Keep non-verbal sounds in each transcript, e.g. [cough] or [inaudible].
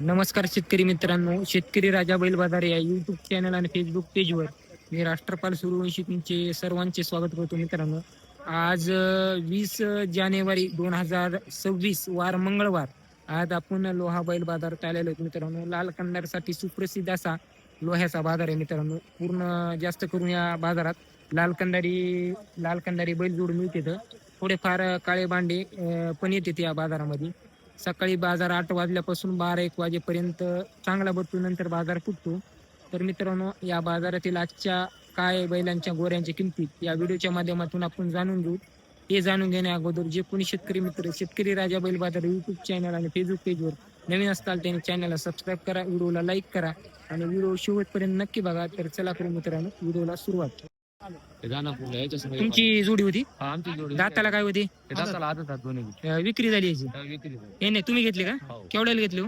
नमस्कार शेतकरी मित्रांनो शेतकरी राजा बैल बाजार या युट्यूब चॅनल आणि फेसबुक पेजवर मी राष्ट्रपाल सूर्यवंशी तुमचे सर्वांचे स्वागत करतो मित्रांनो. आज वीस जानेवारी दोन हजार सव्वीस वार मंगळवार. आज आपण लोहा बैल बाजारात आलेलो आहेत मित्रांनो. लाल कंदारसाठी सुप्रसिद्ध असा लोह्याचा बाजार आहे मित्रांनो. पूर्ण जास्त करून या बाजारात लाल कंदारी लाल कंदारी बैल जोड मिळते थोडेफार काळे बांडे अं, पण येते या बाजारामध्ये. सकाळी बाजार आठ वाजल्यापासून बारा एक वाजेपर्यंत चांगला भरतो नंतर बाजार फुटतो. तर मित्रांनो या बाजारातील आजच्या काय बैलांच्या गोऱ्यांच्या किमतीत या व्हिडिओच्या माध्यमातून आपण जाणून घेऊ. हे जाणून घेण्या अगोदर जे कोणी शेतकरी मित्र शेतकरी राजा बैल बाजार युट्यूब चॅनल आणि फेसबुक पेजवर नवीन असताल त्यांनी चॅनलला सबस्क्राईब करा व्हिडिओला लाईक करा आणि व्हिडिओ शेवटपर्यंत नक्की बघा. तर चला करू मित्रांनो व्हिडिओला सुरुवात. तुमची जोडी होती? आमची जोडी दाताला काय होती? दाताला आदत आहेत दोन्ही अं, विक्री झाली याची. विक्री हे नाही तुम्ही घेतली का? केवढ्याला घेतली हो?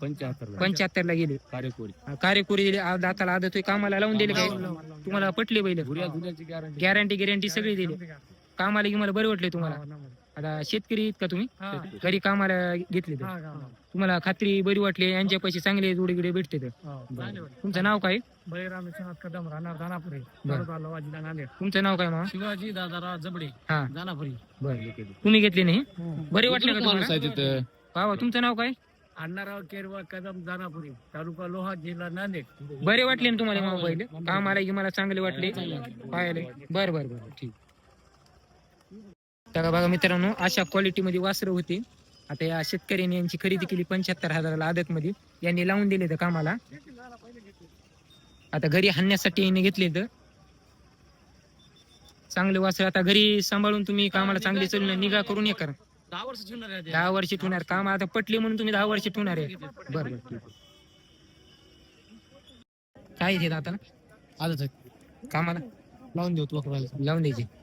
पंच्याहत्तर पंच्याहत्तर ला गेले. कार्यकोरी. कार्यकोरी दिली. आ- दाताला आदत होय कामाला लावून दिले काय तुम्हाला पटले गुऱ्या गुऱ्याची गॅरंटी गॅरंटी गॅरंटी सगळी दिली. कामाला मला बरे वाटले तुम्हाला? आता शेतकरी आहेत का तुम्ही? घरी कामाला घेतले तर? तुम्हाला खात्री बरी वाटली यांच्या पैसे चांगले जोडे गिडे भेटते तर? तुमचं नाव काय? बळीराम विश्वनाथ कदम राहणार दानापुरी. नांदेड. तुमचं नाव काय शिवाजी दादाराव जबडे हा. दानापुरी. बरं. तुम्ही घेतले नाही? बरे वाटले का तुम्हाला? बाबा तुमचं नाव काय? अण्णाराव केरवा कदम दानापुरी तालुका लोहा जिल्हा नांदेड. बरे वाटले ना तुम्हाला मामा बैल कामाला की मला चांगले वाटले. पाहायला. बर बर बर. ठीक. तर बघा मित्रांनो अशा क्वालिटी मध्ये वासरं होते. आता या शेतकऱ्यांनी यांची खरेदी केली पंच्याहत्तर हजाराला आदत मध्ये यांनी लावून दिले तर कामाला. आता घरी हाणण्यासाठी यांनी घेतले तर चांगले वासर आता घरी सांभाळून तुम्ही कामाला चांगले चालून निगा करून हे करा. दहा वर्ष ठेवणार काम आता पटले म्हणून तुम्ही दहा वर्ष ठेवणार आहे. बरं. काय येते आता आहे. कामाला? लावून देऊ तू. लावून द्यायचे.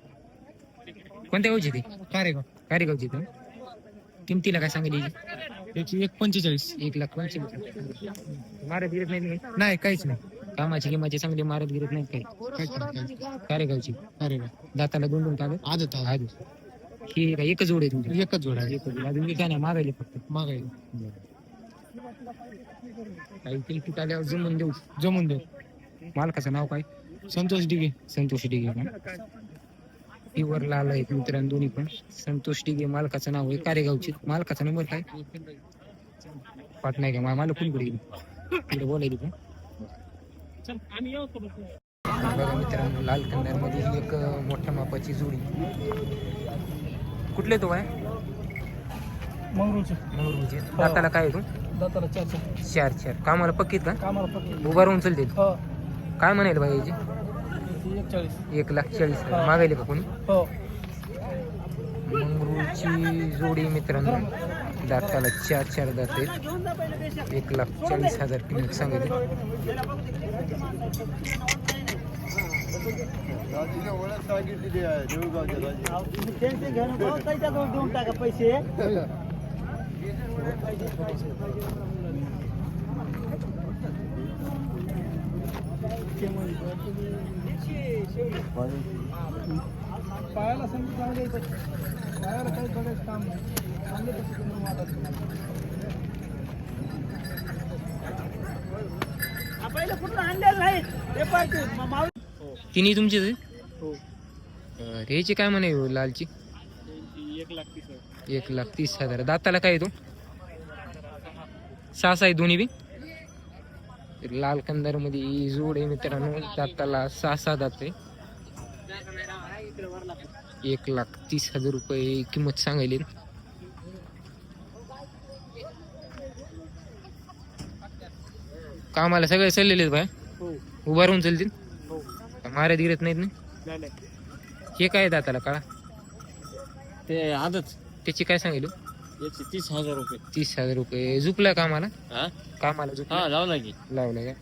कोणत्या गावची ते? कार्यक्रम कारेगावची ते किमतीला काय सांगितली त्याची एक पंचेचाळीस. एक लाख पंचवीस मारत गिरत नाही नाही काहीच नाही. कामाची किंमतची चांगली मारत गिरत नाही काही. कारेगावची. कार्यक्रम दाताला दोन दोन कागद? आजच. आधी ही काय एकच जोड आहे तुमची? एकच जोड आहे. एकच जोड. अजून काय नाही मागायले फक्त. मागायला. काही किमतीत आल्यावर जमून देऊ? जमून देऊ. मालकाचं नाव काय? संतोष डिगे. संतोष डिगे का? प्युअर लाल आहेत मित्रांनो दोन्ही पण. संतोष डिगे मालकाचं नाव आहे कारेगावची. मालकाचा नंबर काय? नाही का? मला कोणकडे पुढे बोलायली पण. बघा मित्रांनो लाल कन्नरमध्ये एक मोठ्या मापाची जोडी. कुठले तो आहे मंगरूळचे. मंगरूळचे. दाताला काय तो? दाताला चार चार. चार चार. कामाला पक्कीत का? कामाला उभा राहून चलते. हो. काय याची? त्याची एक चाळीस एक लाख चाळीस हजार. मागायले का कोणी? हो. मंगरूळची जोडी मित्रांनो दाताला चार चार दात आहेत. एक लाख चाळीस हजार किंमत सांगितली पैसे [laughs] पायाला संगीत चांगलं पायाला काही बघायचं काम चांगले पहिलं कुठून आणलेलं नाही? ते. पाहिजे तिन्ही तुमचीच आहे हो. काय म्हणे हो लालची? एक लाख तीस हजार. एक लाख तीस हजार दाताला काय येतो सहा सहा आहे दोन्ही बी? तर लाल कंदारमध्ये ही जोड आहे मित्रांनो. दाताला सहा सहा दात आहे. एक लाख तीस हजार रुपये किंमत सांगायली. कामाला सगळे चाललेले बाय? हो. उभा राहून चालतील? हो. माऱ्या गिरत नाहीत ना. हे काय दाताला काळा? ते आदत. त्याची काय सांगितलं याचे तीस हजार रुपये. तीस हजार रुपये. झुकला कामाला हा? कामाला झुकला? हा लावला की. लावला का?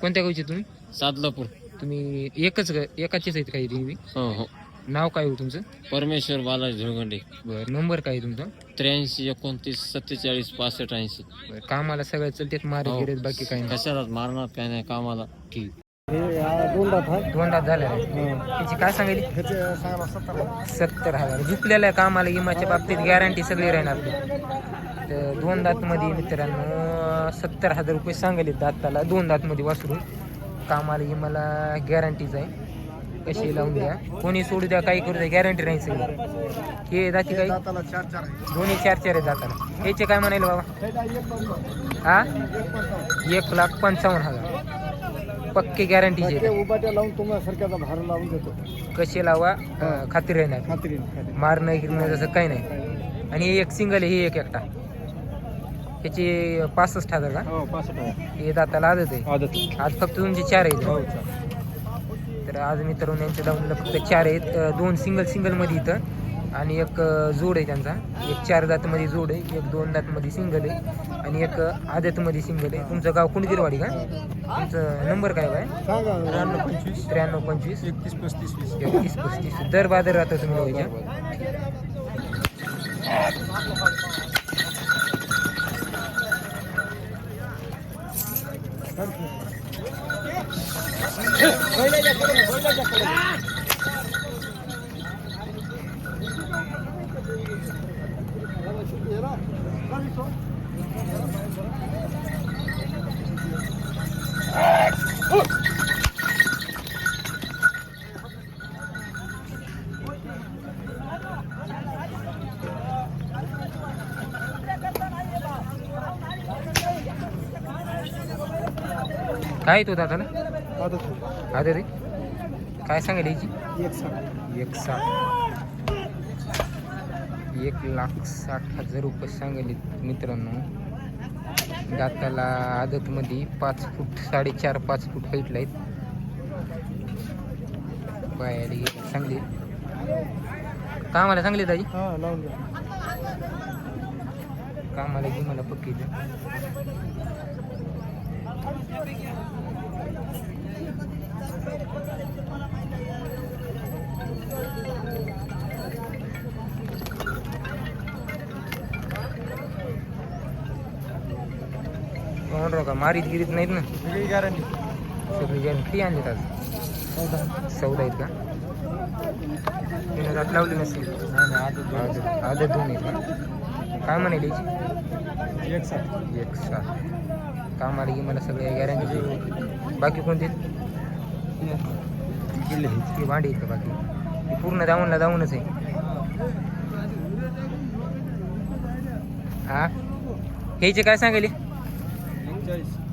कोणत्या गावचे तुम्ही? सादलापूर तुम्ही एकच ग- एकाचेच आहेत काही तुम्ही हो हो. नाव काय हो तुमचं? परमेश्वर बालाजी झुळगंडे बरं नंबर काय आहे तुमचा? त्र्याऐंशी एकोणतीस सत्तेचाळीस पासष्ट ऐंशी. बरं कामाला सगळं चलतेत मारे हो. बाकी काही नाही. कशाला मारणार काय नाही कामाला. ठीक. दोन दात आहे झाले त्याची काय सांगितली सत्तर हजार. झुकलेल्या कामाला इमाच्या बाबतीत गॅरंटी सगळी राहणार. तर दोन दातमध्ये मित्रांनो सत्तर हजार रुपये सांगले दाताला. दोन दातमध्ये वासरून कामाला ही मला गॅरंटीच आहे. कशी लावून द्या. कोणी सोडू द्या काही करू द्या गॅरंटी नाही सगळी. हे दाती काही दाताला चार चार आहे दोन्ही चार चार आहेत दाताला. याचे काय म्हणाले बाबा? हे. हा. एक लाख पंचावन्न हजार. पक्के गॅरंटीचे लावून तुम्हाला सारख्याचा भार लावून देतो. कसे लावा? अं, खात्री राहणार. खात्रीने. मारणं गिरणं जसं काही नाही. आणि हे एक सिंगल आहे हे एक एकटा. ह्याचे पासष्ट हजार का? हो पासष्ट आहे हे दाताला आदत आहे. आदत आज फक्त तुमचे चार आहेत. हो तर आज मित्रांनो यांच्या दावणीला फक्त चार आहेत. अं, दोन सिंगल सिंगलमध्ये इथं. आणि एक अं, जोड आहे त्यांचा. एक चार दातमध्ये जोड आहे एक दोन दातमध्ये सिंगल आहे. आणि एक आदतमध्ये सिंगल आहे. तुमचं गाव कुणगिरवाडी का? तुमचं नंबर काय बाय? त्र्याण्णव पंचवीस. त्र्याण्णव पंचवीस. एकतीस पस्तीस वीस. एकतीस पस्तीस. दर बाजार राहता तुम्ही लोकांच्या काय तो दादाला? आदत आदत आहे. काय सांगायला याची एक सांगा. एक साठ एक लाख साठ हजार रुपये सांगले मित्रांनो. दाताला आदतमध्ये पाच फूट साडेचार पाच फूट हाईटला आहेत. पायाला गेले चांगले कामाला लावून द्या कामाला घे मला पक्की का मारीत गिरीत नाहीत ना? वेगळी गॅरंटी सगळी किती आणलेत आज. चौदा. आहेत का? तिने लावली नसेल नाही नाही आदत आदत आदत दोन आहेत का काय म्हणाले? एक सांग एक सात. कामाला की मला सगळे गॅरंटी बाकी कोणते? ही भांडी का बाकी? ही पूर्ण दावणला दावूनच आहे. हा? ह्याचे काय सांगेल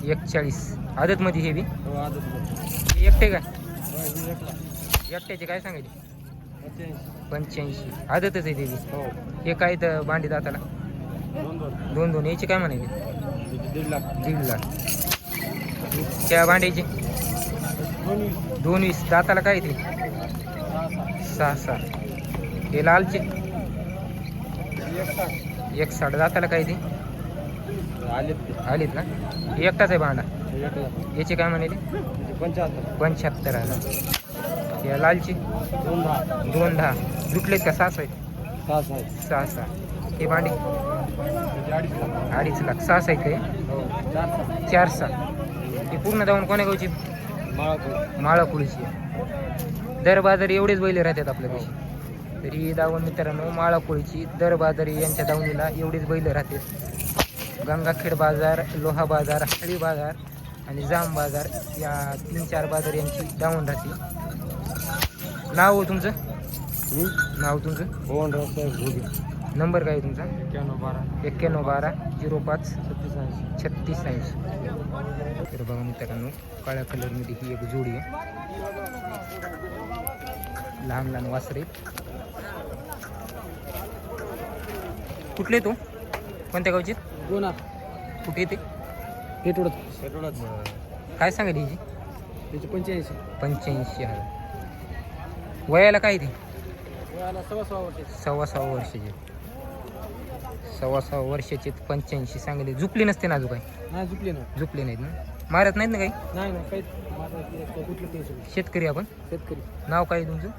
एकचाळीस. आदतमध्ये हे बी? हो आदत हे एकटे का एक लाख एकट्याचे काय पंच्याऐंशी. पंच्याऐंशी. आदतच आहे ते बी. हो. हे काय तर भांडी दाताला? दोन दोन याचे काय म्हणाले म्हणजे दीड लाख. दीड लाख त्या भांड्याचे? दोन वीस दाताला काय ते? सहा सहा हे लालचे? एक साठ दाताला काय ते? आलेत ना? एकटाच आहे भांडा. याचे काय म्हणाले पंच्याहत्तर पंच्याहत्तर हजार. या लालचे? दोन दहा. दोन दहा. दुटलेत का? सहा आहेत? सहा सहा सहा हे भांडे? अडीच लाख. सहा आहेत काय हो चार सहा सहा हे पूर्ण जाऊन कोण्या गावची? माळाकुळीची. दर बाजारी एवढेच बैल राहतात आपल्यापाशी. तरी दावण मित्रांनो माळाकुळीची दर बाजारी यांच्या दावणीला एवढेच बैल राहतात. गंगाखेड बाजार लोहा बाजार हळी बाजार आणि जाम बाजार या तीन चार बाजार यांची दावण राहते. नाव हो तुमचं? नाव तुमचं? भुवनराव साहेब घोगे नंबर काय आहे तुमचा? एक्क्याण्णव बारा. एक्क्याण्णव बारा झिरो पाच छत्तीस ऐंशी. छत्तीस ऐंशी. तर बघा मित्रांनो काळ्या कलरमध्ये ही एक जोडी आहे. लहान लहान वासरे. कुठले तो? कोणत्या गावचे? गोना कुठे येते पेटवडत पेटवडत काय सांगायला हिची? त्याचे पंच्याऐंशी. पंच्याऐंशी हजार. वयाला काय ते? वयाला सव्वा सव्वा वर्षाचे. सव्वा सहा वर्षाचे सव्वा वर्षाचे पंच्याऐंशी सांगले. झुपली नसते ना अजून काय नाही चुकली ना झुपले नाहीत ना? मारत नाहीत ना काही? नाही नाही काहीच कुठलं टेन्शन नाही. शेतकरी आपण? शेतकरी. नाव काय आहे तुमचं?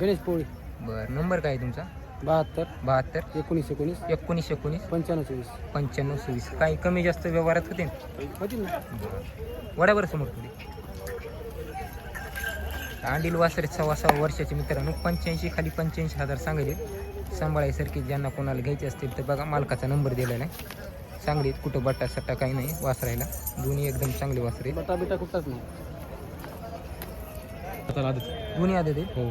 गणेश पोळी. बरं नंबर काय आहे तुमचा? बहात्तर. बहात्तर. एकोणीस एकोणीस. एकोणीस एकोणीस. पंच्याण्णव चोवीस. पंच्याण्णव सव्वीस काही कमी जास्त व्यवहारात होते? होतील ना. वड्यावर समोर पुढे अंडील वासरे सव्वा सहा वर्षाचे मित्रांनो पंच्याऐंशी खाली पंच्याऐंशी हजार सांगले सांभाळायसारखे ज्यांना कोणाला घ्यायचे असतील तर बघा मालकाचा नंबर दिलेला आहे. सांगलीत कुठं बट्टा सट्टा काही नाही वासरायला. दोन्ही एकदम चांगले वासरे. बटा बिटा कुठंच नाही. दोन्ही आदत आहेत? हो.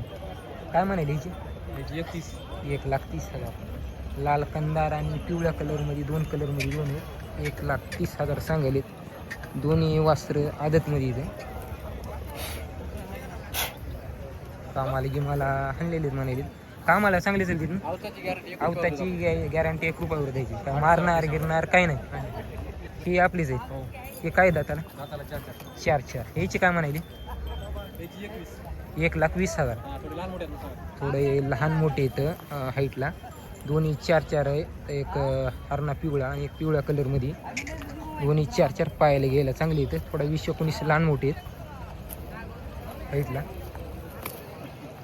काय म्हणाले ह्याची एकतीस. एक लाख तीस हजार. लाल कंदार आणि पिवळ्या कलरमध्ये दोन कलरमध्ये दोन आहेत. एक लाख तीस हजार सांगायलेत. दोन्ही वस्त्र आदतमध्ये इथे कामाला गिमाला हाणलेले म्हणाले कामाला चांगले चालतील ना? आवताची गॅरंटी एक रुपयावर द्यायची मारणार गिरणार काही नाही. ही आपलीच आहे. हो. हे काय दाताला चार चार. ह्याची काय म्हणाली एक लाख वीस हजार. थोडी लहान मोठे इथं हाईटला दोन्ही चार चार आहे. एक हरणा पिवळा आणि एक पिवळ्या कलरमध्ये दोन्ही चार चार पायाला घ्यायला चांगली इथं थोडा वीस एकोणीस लहान मोठे आहेत. हाईटला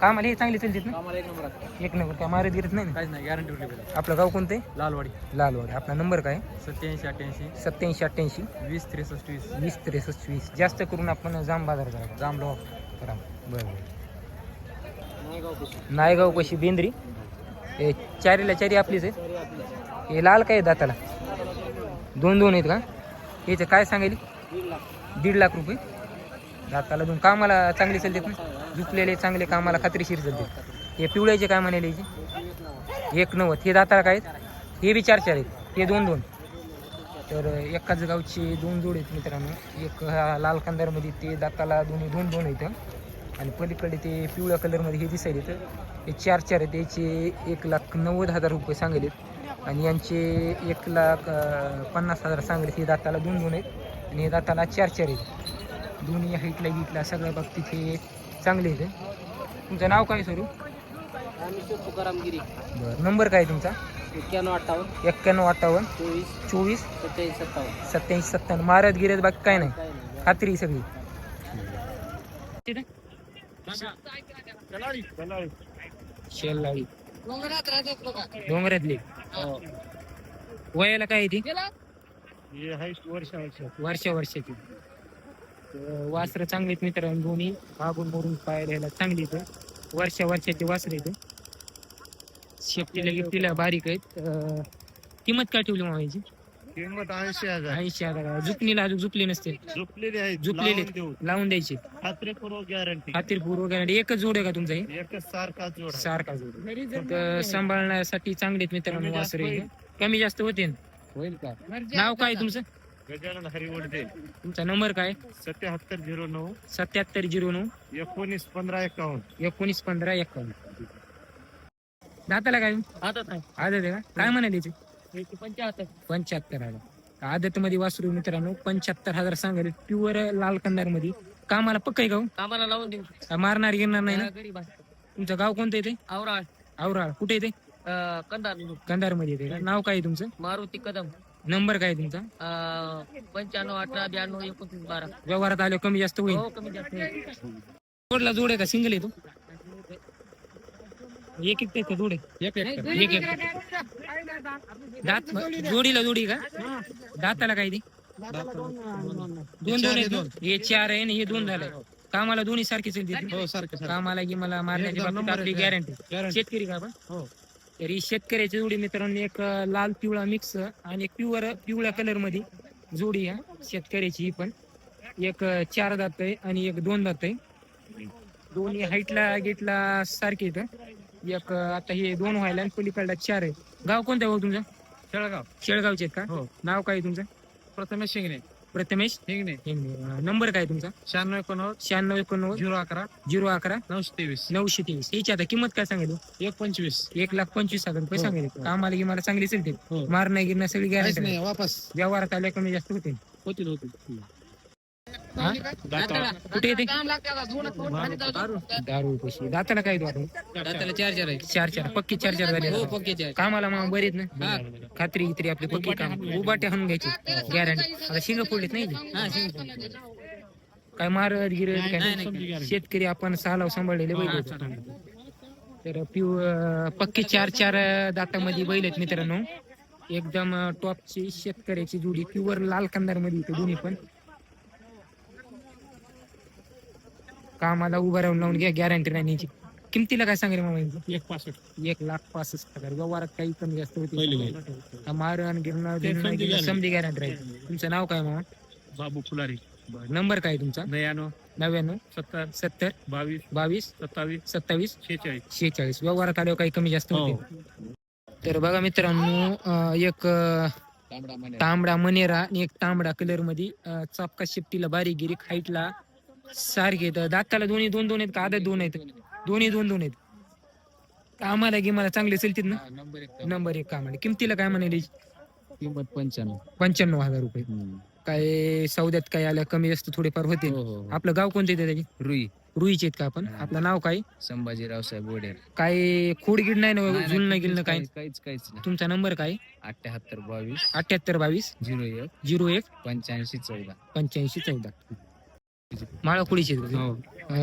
कामाला हे चांगली चालतात ना? एक नंबर आहे एक नंबर काय मारत गिरत नाही ना? काहीच नाही गॅरंटी उठली आपलं गाव कोणतं लालवाडी. लालवाड. आपला नंबर काय? सत्याऐंशी अठ्ठ्याऐंशी. सत्याऐंशी अठ्ठ्याऐंशी. वीस त्रेसष्ट वीस. वीस त्रेसष्ट वीस. जास्त करून आपण जाम बाजार करा. जांभलो करा. बरं बरं. नायगाव कुशी? बेंद्री? हे चारीला चारी आपलीच आहे? हे लाल काय दाताला? दोन दोन आहेत का? याचं काय लाख. दीड लाख रुपये? दाताला दोन कामाला चांगले चालतात ना झुकलेले चांगले कामाला खात्रीशीर चालतात हे पिवळ्याचे काय म्हणाले याचे? एक नव्वद. हे दाताला काय आहेत? हे बी चार चार आहेत. हे दोन दोन. तर एकाच गावचे दोन जोड आहेत मित्रांनो. एक हा लाल कंदारमध्ये ते दाताला दोन्ही दोन दोन आहेत. आणि पलीकडे ते पिवळ्या कलरमध्ये हे दिसायले येतं. हे चार चार आहेत. याचे एक लाख नव्वद हजार रुपये सांगलेत. आणि यांचे एक लाख पन्नास हजार सांगले हे दाताला दोन दोन आहेत. आणि हे दाताला चार चार आहेत. दोन्ही हाईटला गिटला सगळ्या बाबतीत हे चांगले आहेत. तुमचं नाव काय सरू? रामेश्वर तुकाराम गिरी. बरं नंबर काय आहे तुमचा? एक्क्याण्णव अठ्ठावन्न. एक्क्याण्णव अठ्ठावन्न. चोवीस. चोवीस? सत्याऐंशी सत्तावन्न. सत्याऐंशी सत्त्याण्णव महाराज गिरत बाकी काय नाही. खात्री आहे सगळी. डोंगरातली. वयाला काय आहे ती? वर्षा वर्षाची वासरं चांगली आहेत मित्रांनो दोन्ही. मागून मोडून पाहायला ह्याला चांगली आहेत. वर्षा वर्षाची वासरं आहेत. शेपटीला गिफ्टीला बारीक आहेत. किंमत काय ठेवली मामाची किंमत ऐंशी हजार. ऐंशी हजार. जुकणीला अजून जुकली नसते झुपलेली आहे झुपलेली लावून द्यायची. खात्रीपूर्वक गॅरंटी खातीरपूर्वक गॅरंटी एकच जोड आहे का तुमचा हे? एकच सारखा जोड. सारखा जोड. सांभाळण्यासाठी चांगले आहेत मित्रांनो वासरे. कमी जास्त होते ना? होईल का? नाव काय तुमचं? गजानन हरिवडदे. तुमचा नंबर काय? सत्याहत्तर झिरो नऊ. सत्याहत्तर झिरो नऊ. एकोणीस पंधरा एकावन्न. एकोणीस पंधरा एकावन्न. दाताला काय? आता नाही आदत आहे का? काय म्हणाले त्याचे? पंच्याहत्तर. पंच्याहत्तर हजार. आदत मध्ये वासरू मित्रांनो पंच्याहत्तर हजार सांगायला प्युअर लाल कंदारमध्ये कामाला पक्क आहे गाव कामाला लावून देऊ. मारणार गिरणार नाही ना? गरीब आहे तुमचं गाव कोणतं येते आवरा औराळ कुठे येते कंदार कंदारमध्ये येते का? नाव काय आहे तुमचं? मारुती कदम. नंबर काय आहे तुमचा? पंच्याण्णव अठरा ब्याण्णव एकोणतीस बारा. व्यवहारात आलो कमी जास्त होईल. हो कमी जास्त होईल. जोडला जोड आहे का? सिंगल आहे तो? एक एक का जोड? आहे एक एक एक दात जोडीला जोडी का? दाताला काय ते? दोन दोन आहेत? हे चार आहे आणि हे दोन झाले कामाला दोन्ही सारखेच हो सारखं कामाला की मला मारण्याची बाबतीत आपली गॅरंटी शेतकरी का आपण? हो. तर ही शेतकऱ्याची जोडी मित्रांनो एक लाल पिवळा मिक्स आणि एक पिवळा पिवळ्या कलरमध्ये जोडी आहे शेतकऱ्याची ही पण. एक चार दात आहे आणि एक दोन दात आहे. दोन्ही हाईटला गेटला सारखे इथं एक आता हे दोन व्हायला आणि पलीकडला चार आहे गाव कोणतं भाऊ तुमचं? शेळगाव. शेळगावचे आहेत का? हो. नाव काय आहे तुमचं? प्रथमेश शिंगणे. प्रथमेश. हेंगणे. नंबर काय तुमचा? शहाण्णव एकोणनव्वद. शहाण्णव एकोणनव्वद. झिरो अकरा. झिरो अकरा. नऊशे तेवीस. नऊशे तेवीस. याची आता किंमत काय सांगितलं? एक पंचवीस. एक लाख पंचवीस हजार रुपये हो. सांगितले. कामाला की मला चांगली चालते हो. मारणं गिरणं सगळी गॅरंटी नाही वापस. व्यवहारात आल्या कमी जास्त होते होतील होतील? कुठे येते? दारू कशी दाताला काय दारू दाताला चार चार आहे चार चार. पक्की चार चार झाले. हो पक्के चार. कामाला मग बरीच ना? खात्री इत्री आपली पक्की काम. उबाटे हाणून घ्यायची. गॅरंटी आता शिंग फोडलीत नाही. हा शिंग काय मारत गिरत नाही, काय. शेतकरी आपण सालाव सांभाळलेले बैल. तर पिव पक्की चार चार दातामध्ये बैल आहेत मित्रांनो. एकदम टॉपची शेतकऱ्याची जोडी. प्युअर लाल कंदारमध्ये येते दोन्ही पण. कामाला उभं राहून लावून घ्या गॅरंटी नाही न्यायची. किमतीला काय सांगेल मामा यांचं? एक पासष्ट. एक लाख पासष्ट हजार. व्यवहारात काही कमी जास्त पहिली होते मारण गिरणं ते समधी guarantee. समधी गॅरंटी राहील. तुमचं नाव काय मामा? बाबू फुलारी. नंबर काय तुमचा? नयानो नव्याण्णव. सत्तर. सत्तर. बावीस. बावीस. सत्तावीस. सत्तावीस. शेहेचाळीस. शेहेचाळीस. व्यवहारात आल्यावर काही कमी जास्त हो. होते तर बघा मित्रांनो अं, एक अं, तांबडा मनेरा. आणि एक तांबडा कलरमध्ये अं, चापका शेपटीला बारीक गिरीक हाईटला सारखे. दाताला दोन्ही दोन दोन आहेत का? आदत दोन आहेत. दोन्ही दोन दोन आहेत. आम्हाला गिमाला चांगले चलतील ना नंबर एक कामाला. किमतीला काय म्हणाले? किंमत पंच्याण्णव. पंच्याण्णव हजार रुपये. काय सौद्यात काय आल्या कमी जास्त थोडेफार होते हो आपलं गाव कोणते येते त्याचे? रुई. रुईचे आहेत का आपण? आपलं नाव काय? संभाजी रावसाहेब वडेर काय खोडगिड नाही ना जुळणं गिलणं काय? काहीच काहीच नाही. तुमचा नंबर काय? अठ्याहत्तर बावीस. अठ्याहत्तर बावीस. झिरो एक. झिरो एक. पंच्याऐंशी चौदा. पंच्याऐंशी चौदा. माळा कुडीचे हो.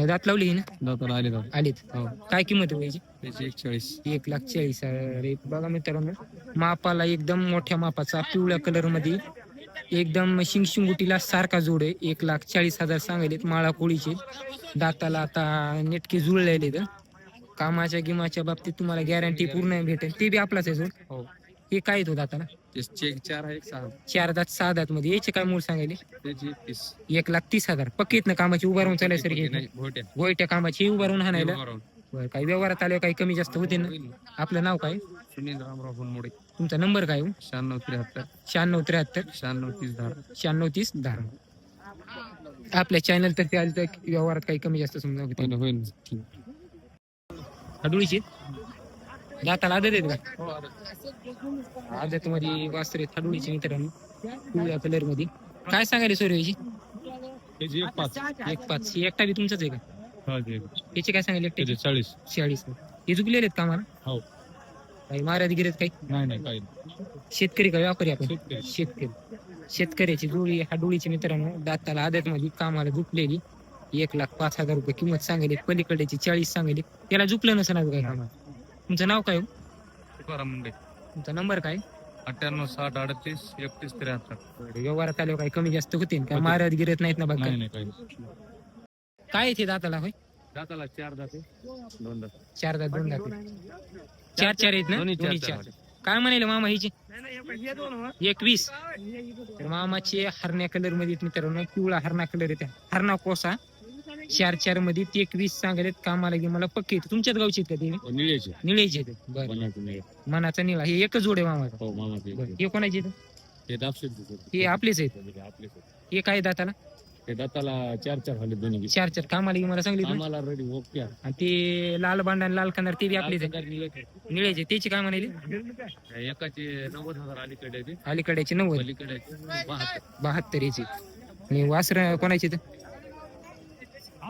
दात लावली ना? दाताला आले दात आलीत. हो. काय किंमत आहे त्याची? त्याची एक चाळीस एक लाख चाळीस हजार. एक बघा मित्रांनो मापाला एकदम मोठ्या मापाचा पिवळ्या कलरमध्ये. एकदम शिंगशिंगुटीला सारखा जोड आहे. एक लाख चाळीस हजार सांगायलेत माळा कोळीचे. दाताला आता नेटके जुळलेले तर कामाच्या गिमाच्या बाबतीत तुम्हाला गॅरंटी पूर्ण भेटेल. ते बी आपलाच आहे जोड हो. हे काय येतो दाताला? चेक चार आहे सहा. चार दात सहा दात मध्ये. याचे काय मूळ सांगायले? त्याची तीस. एक लाख तीस हजार. पक्कीत ना कामाची उभारून चालायसारखी नाही भोट्या गोयट्या कामाची उभारून हाणायला बरं, काही व्यवहारात आले काही कमी जास्त होते ना? आपलं नाव काय? सुनील रामराव तुमचा नंबर काय हो? शहाण्णव त्र्याहत्तर. शहाण्णव त्र्याहत्तर. शहाण्णव तीस दहा. शहाण्णव तीस दहा. आपल्या चॅनल तर्फे आले तर व्यवहारात काही कमी जास्त समजा होते. होईल हडुळीची दाताला आदत आहेत का? आदत मध्ये वासरे हडुळीची मित्रांनो. पिवळ्या कलरमध्ये. काय सांगायला सोयरीची त्याची एक पाच. एक पाच. एकटा बी तुमचाच आहे का? हा ते याचे काय सांगायला त्याचे चाळीस. चाळीस. हे चुकलेले आहेत का मला हो. काही महाराज गिरत काही? नाही नाही काही शेतकरी का व्यापारी आपण? शेतकरी. शेतकरी. शेतकऱ्याची जुळी हा डोळीची मित्रांनो दाताला आदत मध्ये कामाला झुकलेली. एक लाख पाच हजार रुपये किंमत सांगली पलीकडेची चाळीस सांगली त्याला झुकलं नसेल आज काय कामात तुमचं नाव काय हो? तुकाराम मुंडे. तुमचा नंबर काय? अठ्ठ्याण्णव साठ अडतीस एकतीस त्र्याहत्तर. व्यवहारात आल्यावर काही कमी जास्त होतील काय महाराज गिरत नाहीत ना बघा. नाही नाही काही काय येते दाताला होय? दाताला चार दाते. दोन दात. चार दात दोन दात. चार चार आहेत ना? दोन्ही चार दोन्ही चार. चार. काय म्हणाले मामा हिची? एकवीस. तर मामाचे हरण्या कलरमध्ये मित्रांनो पिवळा हरणा कलर येते. हरणा कोसा चार चारमध्ये ते एकवीस सांगलेत कामाला की मला पक्के. तुमच्याच गावचे आहेत का ते निळ्याचे निळेचे. आहेत. बरं. बनायचे मनाचा निळा. हे एकच जोड आहे मामाचा. हो मामा ते बरं. हे कोणाचे आहेत? ते हे आपलेच आहेत. आपले हे काय दाताला? ते दाताला चार चार झाले दोन्ही चार चार. कामाला की मला सांगली? आम्हाला रेडी ओके. आणि ते लाल बांडा आणि लाल कलर ते बी आपलेच आहेत. निळेचे त्याचे काय म्हणाले? एकाचे नव्वद हजार अलीकडे आहे ते अलीकड्याचे नव्वद. पलीकडे बहात्तर बहात्तर याचे आणि वासर कोणाचे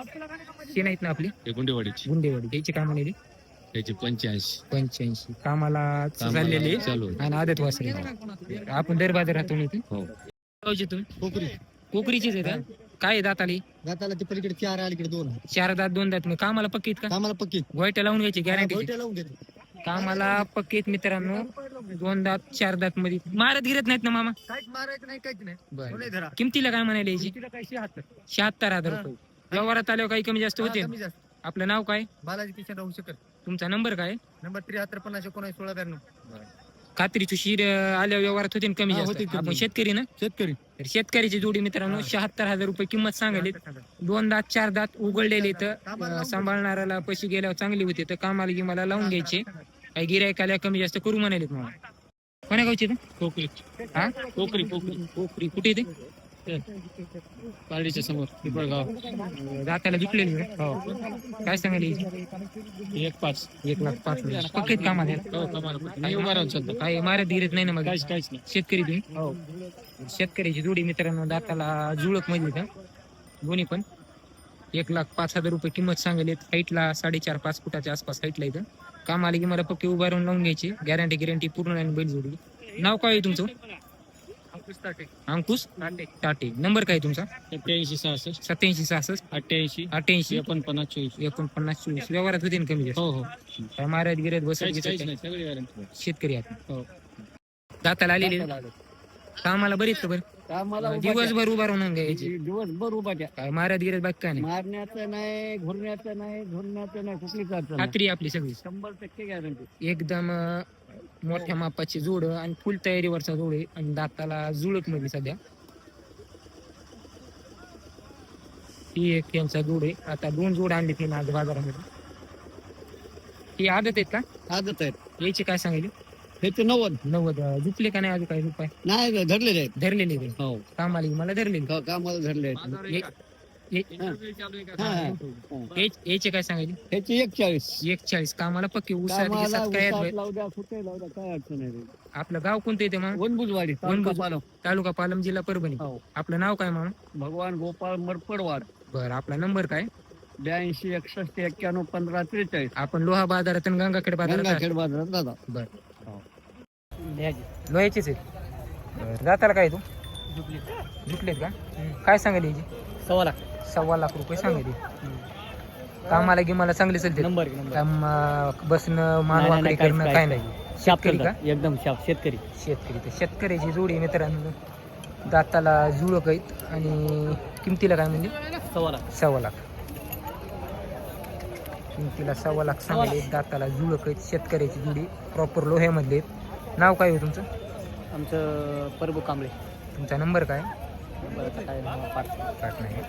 ते नाहीत ना आपले? हे गुंडेवाडीची. गुंडेवाडी. त्याचे काय म्हणाले त्याचे पंच्याऐंशी. पंच्याऐंशी. कामाला चाललेले. चालू आहे. आणि आदत वासरे. आपण दर बाजार राहतो इथे? हो. गावचे तुम्ही कोकरी. कोकरीचेच आहेत का? काय आहे दाताली? दाताला ते पलीकडे चार अलीकडे दोन चार दात दोन दात. मग कामाला पक्कीत का? कामाला पक्की गोयट्या लावून घ्यायची गॅरंटी गोट्या लावून घेतो कामाला पक्कीत मित्रांनो. दोन दात चार दात मध्ये. मारत गिरत नाहीत ना मामा? काहीच मारायचं नाही काहीच नाही. बरं. कोणी धरा किमतीला काय म्हणायला याची? तिला काही शहात्तर. शहात्तर हजार रुपये. व्यवहारात आल्यावर काही कमी जास्त होते कमी जास्त. आपलं नाव काय? बालाजी किशन राहू शकत. तुमचा नंबर काय? नंबर त्र्याहत्तर पन्नास एकोणीस सोळा ब्याण्णव. खात्रीची शिर आल्या व्यवहारात होते ना कमी हा, जास्त. कमी. आपण शेतकरी ना? शेतकरी. तर शेतकऱ्याची जोडी मित्रांनो शहात्तर हजार रुपये किंमत सांगली दोन दात चार दात उघडलेले तर सांभाळणाऱ्याला पैसे गेल्यावर चांगली होते. तर कामाला की मला लावून घ्यायचे. काही गिरायक आल्या कमी जास्त करू म्हणाले मला कोण्या गावची ते? कोकरी हा? कोकरी कोकरी. कोकरी. कुठे ते? पारडीच्या समोर पिपळगाव. दाताला विकलेली का? काय सांगायला एक पाच. एक लाख पाच हजार. पक्केत कामाला आहे. हो कमाल. नाही उभा राहून चालतो. काही मारत गिरत नाही ना मग? काहीच काहीच नाही. शेतकरी तुम्ही? हो. शेतकऱ्याची जोडी मित्रांनो दाताला जुळकमध्ये का? दोन्ही पण. एक लाख पाच हजार रुपये किंमत सांगेल हाईटला साडेचार पाच फुटाच्या आसपास हाईटला इथं काम आले की मला पक्के उभा राहून लावून घ्यायची. गॅरंटी गॅरंटी पूर्ण आणि बैल जोडी. नाव काय आहे तुमचं? अंकुश टाटे नंबर काय आहे तुमचा? सत्याऐंशी सहासष्ट. सत्याऐंशी सहासष्ट. अठ्ठ्याऐंशी. अठ्ठ्याऐंशी. एकोणपन्नास चोवीस. एकोणपन्नास चोवीस. व्यवहारात होते ना कमी जास्त? हो हो. काय महाराज काहीच काहीच नाही. सगळी गॅरंटी शेतकरी आहेत. हो. दाताला आलेले? कामाला बरेच का बरं? कामाला उभा दिवसभर उभा राहून. घ्यायची दिवसभर उभा द्या काय गिरत बाकी काय नाही? मारण्याचं नाही घुरण्याचं नाही झुरण्याचं नाही कुठलीच अडचण नाही. खात्री आपली सगळी. शंभर टक्के गॅरंटी एकदम अं, मोठ्या मापाची जोड आणि फुल तयारीवरचा जोड आहे आणि दाताला जुळत मध्ये सध्या. ही एक त्यांचा जोड आहे. आता दोन जोड आणले तिने आज बाजारामध्ये. ही आदत आहेत का? आदत आहेत. याची काय सांगितली हे ते नव्वद. नव्वद. झुकले का नाही अजून काही रुपये? नाही धरलेले आहेत. धरलेले ते हो. कामाला मला धरलेले का- कामाला धरले आहेत. हा, हा. याचे काय सांगायचे? ह्याची एक चाळीस एक चाळीस कामाला पक्के कामाला गिसात काय उसात आहेत? लावू द्या सुटे लावू द्या काय अडचण नाही रे. आपलं गाव कोणतं येते मग? वनभुजवाडी तालुका वनभुज- पालम. तालुका पालम जिल्हा परभणी. हो. आपलं नाव काय म्हणून भगवान गोपाळ मरपडवाड. बरं आपला नंबर काय? ब्याऐंशी एकसष्ट एक्क्याण्णव पंधरा त्रेचाळीस. आपण लोहा बाजारात आणि गंगाखेड बाजारात गंगाखेड बाजारात दादा बर. लोह्याचेच आहेत बरं. जाताला काय तू? झुकलेत का? काय सांगायला याची? सव्वा लाख. सव्वा लाख रुपये सांगायचे कामाला गिमाला चांगले चालते. नंबर बसणं मानवाकडे करणं काय नाही. शेतकरी का? एकदम शाप शेतकरी. शेतकरी तर शेतकऱ्याची जोडी मित्रांनो. दाताला जुळक आहेत आणि किमतीला काय म्हणजे सव्वा लाख. सव्वा लाख. किमतीला सव्वा लाख सांगले. दाताला जुळक आहेत शेतकऱ्याची जोडी. प्रॉपर लोह्यामधले आहेत. नाव काय आहे तुमचं? आमचं परबू कांबळे. तुमचा नंबर काय? बरं, काय नाव पाठ पाठ नाही.